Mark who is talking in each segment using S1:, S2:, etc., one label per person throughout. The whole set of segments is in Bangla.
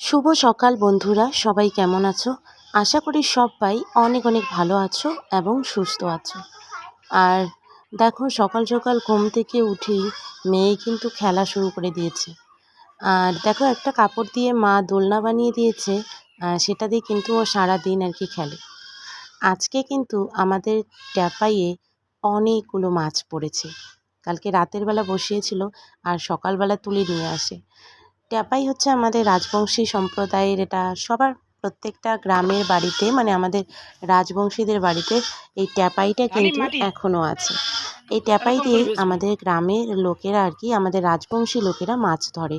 S1: শুভ সকাল বন্ধুরা, সবাই কেমন আছো? আশা করি সবাই অনেক অনেক ভালো আছো এবং সুস্থ আছো। আর দেখো, সকাল সকাল ঘুম থেকে উঠেই মেয়ে কিন্তু খেলা শুরু করে দিয়েছে। আর দেখো, একটা কাপড় দিয়ে মা দোলনা বানিয়ে দিয়েছে সেটা দিয়ে কিন্তু ও সারাদিন আর কি খেলে। আজকে কিন্তু আমাদের ট্যাপাইয়ে অনেকগুলো মাছ পড়েছে। কালকে রাতের বেলা বসিয়েছিল আর সকালবেলা তুলে নিয়ে আসে। ট্যাপাই হচ্ছে আমাদের রাজবংশী সম্প্রদায়ের এটা সবার প্রত্যেকটা গ্রামের বাড়িতে মানে আমাদের রাজবংশীদের বাড়িতে এই ট্যাপাইটা কিন্তু এখনও আছে। এই ট্যাপাই দিয়ে আমাদের গ্রামের লোকেরা আর কি আমাদের রাজবংশী লোকেরা মাছ ধরে।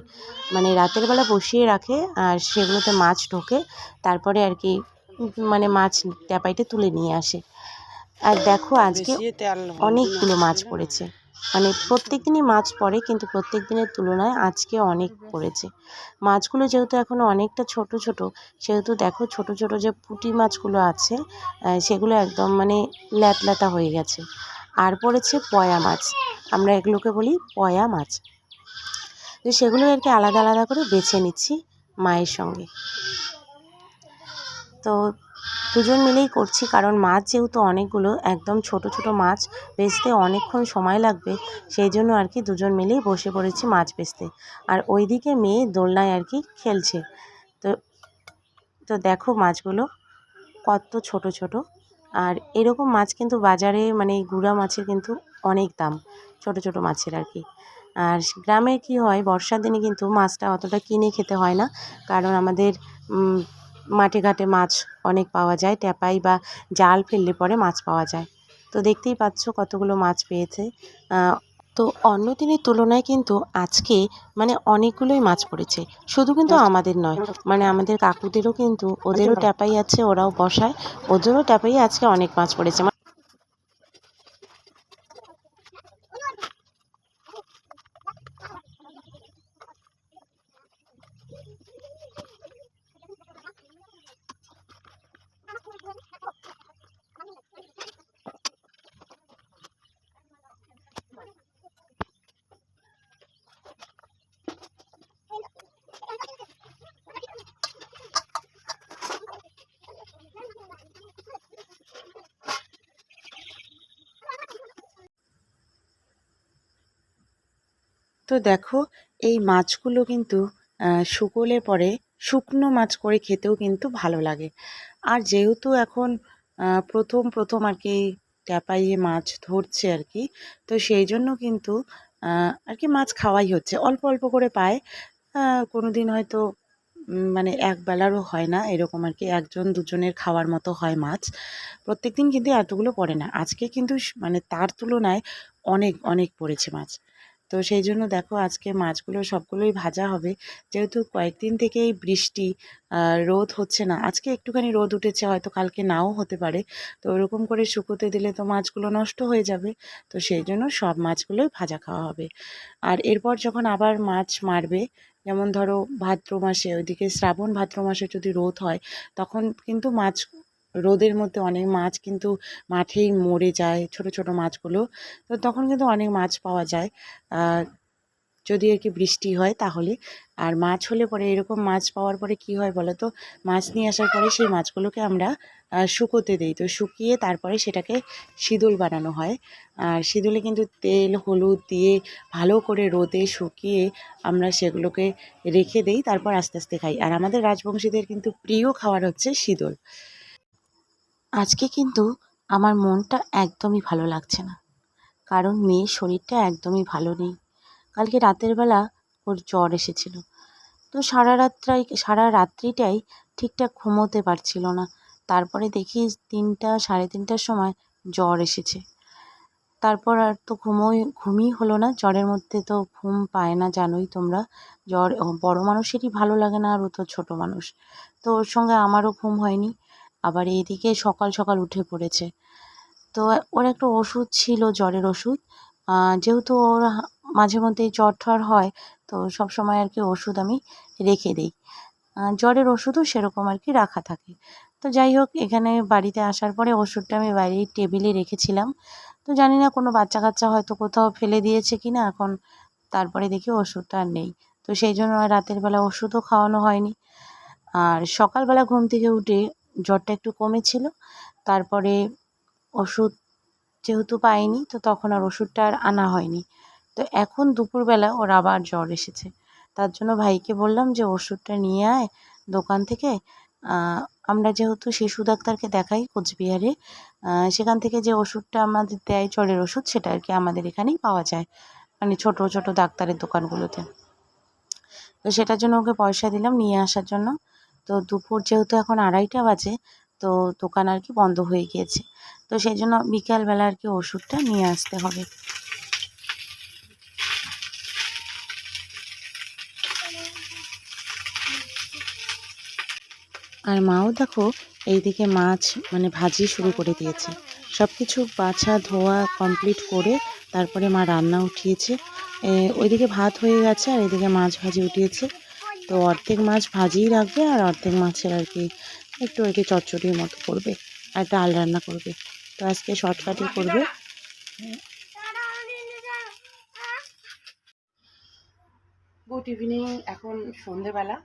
S1: মানে রাতের বেলা বসিয়ে রাখে আর সেগুলোতে মাছ ঢোকে তারপরে আর কি মানে মাছ ট্যাপাইটা তুলে নিয়ে আসে। আর দেখো আজকে অনেকগুলো মাছ পড়েছে। মানে প্রত্যেক দিনই মাছ পড়ে, কিন্তু প্রত্যেক দিনের তুলনায় আজকে অনেক পড়েছে। মাছগুলো যেহেতু এখন অনেকটা ছোট ছোট, সেহেতু দেখো ছোট ছোট যে পুঁটি মাছগুলো আছে সেগুলো একদম মানে ল্যাটল্যাটা হয়ে গেছে। আর পড়েছে পয়া মাছ। আমরা এগুলোকে বলি পয়া মাছ। তো সেগুলো আর কি আলাদা আলাদা করে বেছে নিচ্ছি মায়ের সঙ্গে। তো দুজন মিলেই করছি, কারণ মাছ যেহেতু অনেকগুলো, একদম ছোট ছোট মাছ বেচতে অনেকক্ষণ সময় লাগবে, সেই জন্য আর কি দুজন মিলেই বসে পড়েছি মাছ বেচতে। আর ওইদিকে মেয়ে দোলনায় আর কি খেলছে। তো তো দেখো মাছগুলো কত ছোট ছোট। আর এরকম মাছ কিন্তু বাজারে মানে গুড়া মাছের কিন্তু অনেক দাম, ছোট ছোট মাছের আর কি। আর গ্রামে কি হয়, বর্ষার দিনে কিন্তু মাছটা অতটা কিনে খেতে হয় না, কারণ আমাদের মাঠে ঘাটে মাছ অনেক পাওয়া যায় ট্যাপাই বা জাল ফেললে পরে মাছ পাওয়া যায়। তো দেখতেই পাচ্ছ কতগুলো মাছ পেয়েছে। তো অন্য দিনের তুলনায় কিন্তু আজকে মানে অনেকগুলোই মাছ পড়েছে। শুধু কিন্তু আমাদের নয় মানে আমাদের কাকুদেরও কিন্তু ওদেরও ট্যাপাই আছে ওরাও বসায় ওদেরও ট্যাপাই আজকে অনেক মাছ পড়েছে। তো দেখো, এই মাছগুলো কিন্তু শুকোলে পরে শুকনো মাছ করে খেতেও কিন্তু ভালো লাগে। আর যেহেতু এখন প্রথম প্রথম আর কি ট্যাপাইয়ে মাছ ধরছে আর কি, তো সেই জন্য কিন্তু আর কি মাছ খাওয়াই হচ্ছে। অল্প অল্প করে পায় কোনো দিন হয়তো মানে এক বেলারও হয় না, এরকম আর কি একজন দুজনের খাওয়ার মতো হয় মাছ। প্রত্যেক দিন কিন্তু এতগুলো পড়ে না। আজকে কিন্তু মানে তার তুলনায় অনেক অনেক পড়েছে মাছ। তো সেই জন্য দেখো আজকে মাছগুলো সবগুলোই ভাজা হবে। যেহেতু কয়েকদিন থেকেই বৃষ্টি রোদ হচ্ছে না। আজকে একটুখানি রোদ উঠেছে, হয়তো কালকে নাও হতে পারে। তো ওরকম করে শুকোতে দিলে তো মাছগুলো নষ্ট হয়ে যাবে। তো সেই জন্য সব মাছগুলোই ভাজা খাওয়া হবে। আর এরপর যখন আবার মাছ মারবে, যেমন ধরো ভাদ্র মাসে, ওইদিকে শ্রাবণ ভাদ্র মাসে যদি রোদ হয়, তখন কিন্তু মাছ রোদের মধ্যে অনেক মাছ কিন্তু মাঠেই মরে যায়, ছোট ছোট মাছগুলো। তো তখন কিন্তু অনেক মাছ পাওয়া যায়। যদি আর কি বৃষ্টি হয় তাহলে। আর মাছ হলে পরে এরকম মাছ পাওয়ার পরে কি হয় বলো তো? মাছ নিয়ে আসার পরে সেই মাছগুলোকে আমরা শুকোতে দিই। তো শুকিয়ে তারপরে সেটাকে শীদল বানানো হয়। আর শীদলে কিন্তু তেল, হলুদ দিয়ে ভালো করে রোদে শুকিয়ে আমরা সেগুলোকে রেখে দেই, তারপর আস্তে আস্তে খাই। আর আমাদের রাজবংশীদের কিন্তু প্রিয় খাবার হচ্ছে শীদল আজকে কিন্তু আমার মনটা একদমই ভালো লাগছে না। কারণ মেয়ের শরীরটা একদমই ভালো নেই। কালকে রাতের বেলা ওর জ্বর এসেছিল। তো সারা রাত্রাই, সারা রাত্রিটাই ঠিকঠাক ঘুমোতে পারছিল না। তারপরে দেখি তিনটা, সাড়ে তিনটার সময় জ্বর এসেছে। তারপর আর তো ঘুমোই, ঘুমই হলো না। জ্বরের মধ্যে তো ঘুম পায় না, জানোই তোমরা। জ্বর, বড় মানুষেরই ভালো লাগে না আর ও তো ছোটো মানুষ। তো ওর সঙ্গে আমারও ঘুম হয়নি। আবার এইদিকে সকাল সকাল উঠে পড়েছে। তো ওর একটা ওষুধ ছিল, জ্বরের ওষুধ। যেহেতু ওর মাঝে মধ্যেই জ্বর ঠর হয়, তো সব সময় আর কি ওষুধ আমি রেখে দিই। জ্বরের ওষুধও সেরকম আর কি রাখা থাকে। তো যাই হোক, এখানে বাড়িতে আসার পরে ওষুধটা আমি বাইরেই টেবিলে রেখেছিলাম। তো জানি না কোনো বাচ্চা কাচ্চা হয়তো কোথাও ফেলে দিয়েছে কি না এখন তারপরে দেখি ওষুধটা আর নেই। তো সেই জন্য রাতের বেলা ওষুধও খাওয়ানো হয়নি। আর সকালবেলা ঘুম থেকে উঠে জ্বরটা একটু কমেছিল। তারপরে ওষুধ যেহেতু পাইনি, তো তখন আর ওষুধটা আর আনা হয়নি। তো এখন দুপুরবেলা ওর আবার জ্বর এসেছে। তার জন্য ভাইকে বললাম যে, ওষুধটা নিয়ে আয় দোকান থেকে। আমরা যেহেতু শিশু ডাক্তারকে দেখাই কোচবিহারে সেখান থেকে যে ওষুধটা আমাদের দেয় জ্বরের ওষুধ, সেটা আর কি আমাদের এখানেই পাওয়া যায় মানে ছোটো ছোটো ডাক্তারের দোকানগুলোতে। তো সেটার জন্য ওকে পয়সা দিলাম নিয়ে আসার জন্য। তো দুপুর যেহেতু এখন আড়াইটা বাজে, তো দোকান আর কি বন্ধ হয়ে গিয়েছে। তো সেই জন্য বিকালবেলা আর কি ওষুধটা নিয়ে আসতে হবে। আর মাও দেখো, এইদিকে মাছ মানে ভাজি শুরু করে দিয়েছে। সব কিছু বাছা ধোয়া কমপ্লিট করে তারপরে মা রান্না উঠিয়েছে। ওইদিকে ভাত হয়ে গেছে আর এদিকে মাছ ভাজি উঠিয়েছে। তো অর্ধেক মাছ ভাজিই রাখবে আর অর্ধেক মাছের আর কি একটু আর কি চচ্চড়ির মতো করবে আর ডাল রান্না করবে। তো আজকে শর্টকাটই করবে। গুড ইভিনিং এখন সন্ধেবেলা।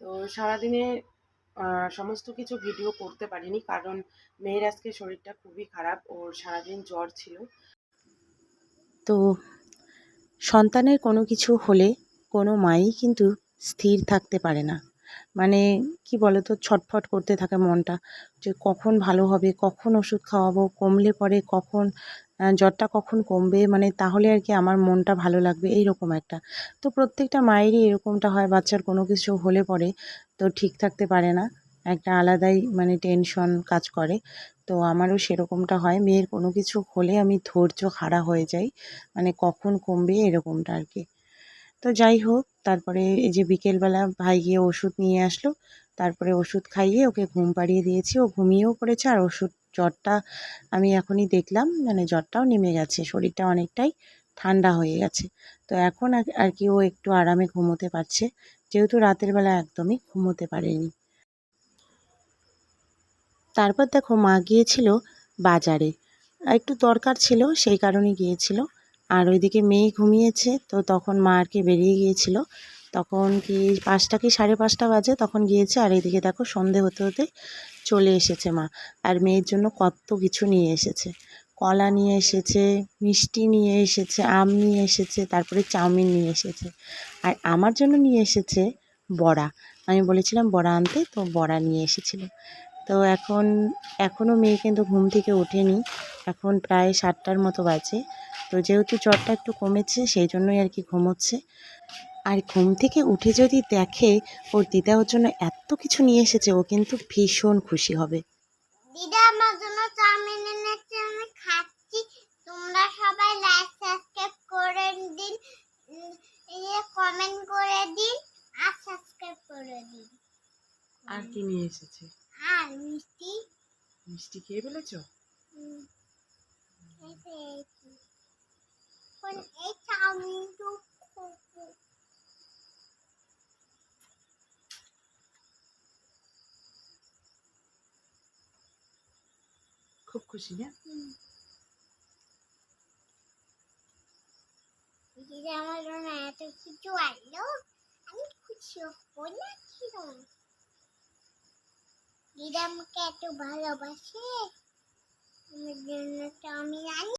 S1: তো সারাদিনে সমস্ত কিছু ভিডিও করতে পারিনি কারণ মেয়ের আজকে শরীরটা খুবই খারাপ ওর সারাদিন জ্বর ছিল। তো সন্তানের কোনো কিছু হলে কোনো মাই কিন্তু স্থির থাকতে পারে না। মানে কি বলো তো ছটফট করতে থাকে মনটা যে কখন ভালো হবে, কখন ওষুধ খাওয়াবো, কমলে পরে কখন জ্বরটা কখন কমবে? মানে তাহলে আর কি আমার মনটা ভালো লাগবে, এইরকম একটা। তো প্রত্যেকটা মায়েরই এরকমটা হয়, বাচ্চার কোনো কিছু হলে পরে তো ঠিক থাকতে পারে না, একটা আলাদাই মানে টেনশন কাজ করে। তো আমারও সেরকমটা হয়, মেয়ের কোনো কিছু হলে আমি ধৈর্য হারা হয়ে যাই মানে কখন কমবে এরকমটা আর কি। তো যাই হোক, তারপরে এই যে বিকেলবেলা ভাই গিয়ে ওষুধ নিয়ে আসলো। তারপরে ওষুধ খাইয়ে ওকে ঘুম পাড়িয়ে দিয়েছি। ও ঘুমিয়েও পড়েছে আর ওষুধ জ্বরটা আমি এখনই দেখলাম। মানে জ্বরটাও নেমে গেছে, শরীরটা অনেকটাই ঠান্ডা হয়ে গেছে। তো এখন আর কি ও একটু আরামে ঘুমোতে পারছে। যেহেতু রাতের বেলা একদমই ঘুমোতে পারেনি। তারপর দেখো মা গিয়েছিল বাজারে। একটু দরকার ছিল, সেই কারণে গিয়েছিল। আর ওইদিকে মেয়ে ঘুমিয়েছে, তো তখন মা আর কি বেরিয়ে গিয়েছিল। তখন কি পাঁচটা কি সাড়ে পাঁচটা বাজে? তখন গিয়েছে আর এইদিকে দেখো সন্ধে হতে হতে চলে এসেছে মা। আর মেয়ের জন্য কত কিছু নিয়ে এসেছে। কলা নিয়ে এসেছে, মিষ্টি নিয়ে এসেছে, আম নিয়ে এসেছে, তারপরে চাউমিন নিয়ে এসেছে। আর আমার জন্য নিয়ে এসেছে বড়া। আমি বলেছিলাম বড়া আনতে, তো বড়া নিয়ে এসেছিল। তো এখন এখনও মেয়ে কিন্তু ঘুম থেকে ওঠেনি। এখন প্রায় সাতটার মতো বাজে। তো যেহেতু জ্বরটা একটু কমেছে সেই জন্যই আর কি ঘুমোচ্ছে। আর ঘুম থেকে উঠে যদি দেখে ওর দিদা ওর জন্য এত কিছু নিয়ে এসেছে ও কিন্তু ভীষণ খুশি হবে।
S2: দিদা আমার জন্য চাউমিন এনেছে আমি খাচ্ছি। তোমরা সবাই লাইক সাবস্ক্রাইব করে দিন। এই কমেন্ট করে দিন আর সাবস্ক্রাইব করে দিন।
S1: আর কি নিয়ে এসেছে?
S2: আর মিষ্টি।
S1: মিষ্টি খেয়ে ফেলেছো
S2: পেয়েছি। এখন এই চাউমিনটু খাব।
S1: খুশি, না
S2: আমার জন্য এত কিছু আনলো আমি খুশি হব না কিরম দিদা আমাকে এত ভালোবাসে আমার জন্য চাউমিন আনি